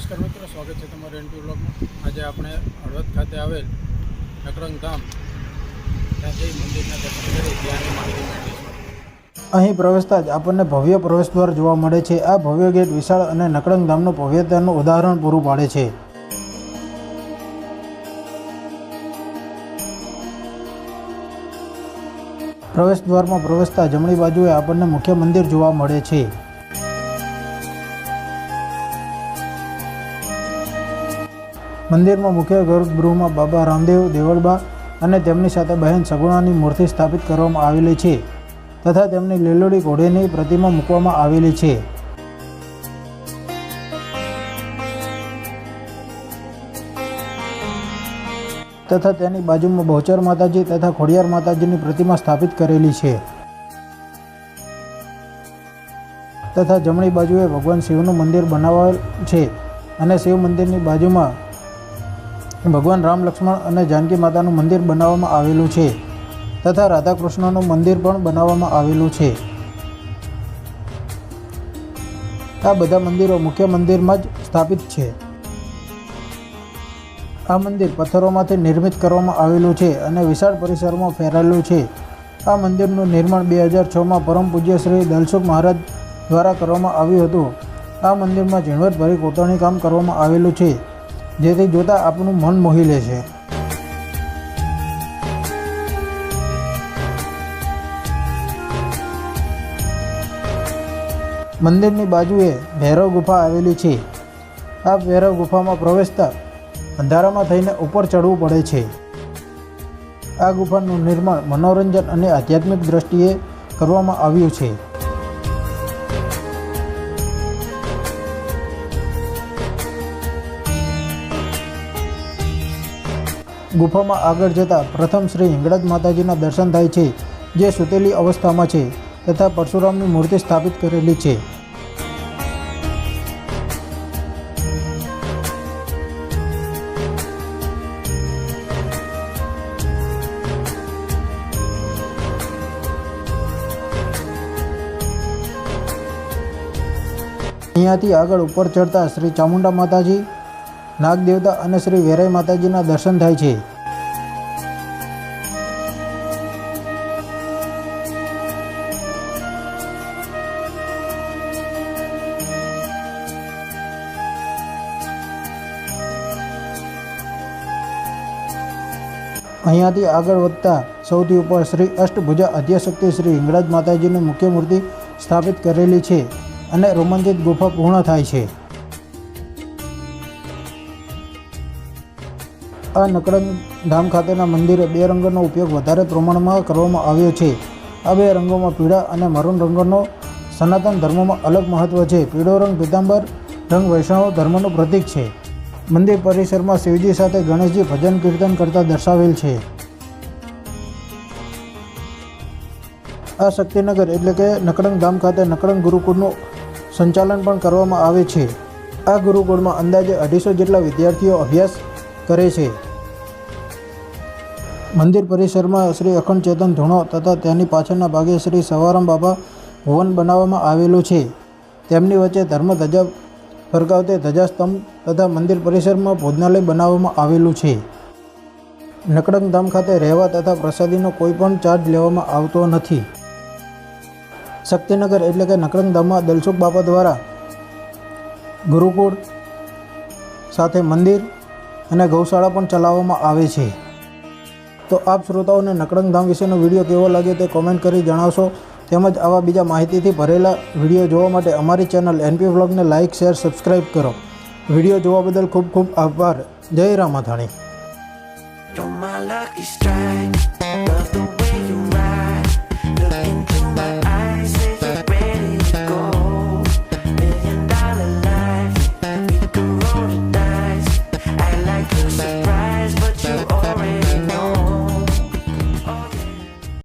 નમસ્કાર મિત્રો, સ્વાગત છે તમારું એનપી બ્લોગમાં આજે આપણે હળવદ ખાતે આવેલ નકરંગ ધામ જઈ મંદિરના દર્શન કરી ત્યાંની માહિતી મેળવીશું. અહીં પ્રવેશતા જ આપણને ભવ્ય પ્રવેશદ્વાર જોવા મળે છે. આ ભવ્ય ગેટ વિશાળ અને નકરંગ ધામનું ભવ્યતાનું ઉદાહરણ પૂરું પાડે છે. પ્રવેશદ્વારમાં પ્રવેશતા જમણી બાજુએ આપણને મુખ્ય મંદિર જોવા મળે છે. મંદિરમાં મુખ્ય ગર્ભગૃહમાં બાબા રામદેવ, દેવળબા અને તેમની સાથે બહેન સગુણાની મૂર્તિ સ્થાપિત કરવામાં આવેલી છે તથા તેમની લીલોડી ઘોડીની પ્રતિમા મૂકવામાં આવેલી છે. તથા તેની બાજુમાં બહુચર માતાજી તથા ખોડિયાર માતાજીની પ્રતિમા સ્થાપિત કરેલી છે. તથા જમણી બાજુએ ભગવાન શિવનું મંદિર બનાવેલ છે અને શિવ મંદિરની બાજુમાં ભગવાન રામ લક્ષ્મણ અને જાનકી માતાનું મંદિર બનાવવામાં આવેલું છે તથા રાધાકૃષ્ણનું મંદિર પણ બનાવવામાં આવેલું છે. આ બધા મંદિરો મુખ્ય મંદિરમાં જ સ્થાપિત છે. આ મંદિર પથ્થરોમાંથી નિર્મિત કરવામાં આવેલું છે અને વિશાળ પરિસરમાં ફેરાયેલું છે. આ મંદિરનું નિર્માણ બે હજાર છમાં પરમ પૂજ્ય શ્રી દલસુખ મહારાજ દ્વારા કરવામાં આવ્યું હતું. આ મંદિરમાં ઝીણવટભરી કોતરણી કામ કરવામાં આવેલું છે. જેથી જોતાં આપણું મન મોહી લે છે. મંદિરની બાજુએ ભૈરવ ગુફા આવેલી છે. આ ભૈરવ ગુફામાં પ્રવેશતા અંધારામાં થઈને ઉપર ચડવું પડે છે. આ ગુફાનું નિર્માણ મનોરંજન અને આધ્યાત્મિક દ્રષ્ટિએ કરવામાં આવ્યું છે. ગુફામાં આગળ જતાં પ્રથમ શ્રી હિંગળાજ માતાજીના દર્શન થાય છે, જે સૂતેલી અવસ્થામાં છે તથા પરશુરામની મૂર્તિ સ્થાપિત કરેલી છે. અહીંયાથી આગળ ઉપર ચડતા શ્રી ચામુંડા માતાજી નાગદેવતા અને શ્રી વેરાઈ માતાજીના દર્શન થાય છે. અહીંયાથી આગળ વધતા સૌથી ઉપર શ્રી અષ્ટભુજા અધ્યશક્તિ શ્રી હિંગળાજ માતાજીની મુખ્ય મૂર્તિ સ્થાપિત કરેલી છે અને રોમાંચિત ગુફા પૂર્ણ થાય છે. આ નકરંગ ધામ ખાતેના મંદિરે બે રંગોનો ઉપયોગ વધારે પ્રમાણમાં કરવામાં આવ્યો છે. આ બે રંગોમાં પીળા અને મરૂન રંગોનો સનાતન ધર્મમાં અલગ મહત્વ છે. પીળો રંગ પીતાંબર રંગ વૈષ્ણવ ધર્મનું પ્રતીક છે. મંદિર પરિસરમાં શિવજી સાથે ગણેશજી ભજન કીર્તન કરતા દર્શાવેલ છે. આ શક્તિનગર એટલે કે નકડંગ ધામ ખાતે નકડંગ ગુરુકુળનું સંચાલન પણ કરવામાં આવે છે. આ ગુરુકુળમાં અંદાજે અઢીસો જેટલા વિદ્યાર્થીઓ અભ્યાસ કરે છે. મંદિર પરિસરમાં શ્રી અખંડ ચેતન ધૂણો તથા તેની પાછળના ભાગે શ્રી સવારામ બાબા ભવન બનાવવામાં આવેલું છે. તેમની વચ્ચે ધર્મ ધજા ફરકાવતે ધજાસ્તંભ તથા મંદિર પરિસરમાં ભોજનાલય બનાવવામાં આવેલું છે. નકડંગ ધામ ખાતે રહેવા તથા પ્રસાદીનો કોઈ પણ ચાર્જ લેવામાં આવતો નથી. શક્તિનગર એટલે કે નકડંગ ધામમાં દલસુખ બાપા દ્વારા ગુરુકુળ સાથે મંદિર અને ગૌશાળા પણ ચલાવવામાં આવે છે. તો આપ શ્રોતાઓને નકળંગ ધામ વિશેનો વીડિયો કેવો લાગ્યો તે કોમેન્ટ કરી જણાવશો. તેમજ આવા બીજા માહિતીથી ભરેલા વીડિયો જોવા માટે અમારી ચેનલ એનપી વ્લોગને લાઇક શેર સબસ્ક્રાઈબ કરો. વીડિયો જોવા બદલ ખૂબ ખૂબ આભાર. જય રામાધાણી.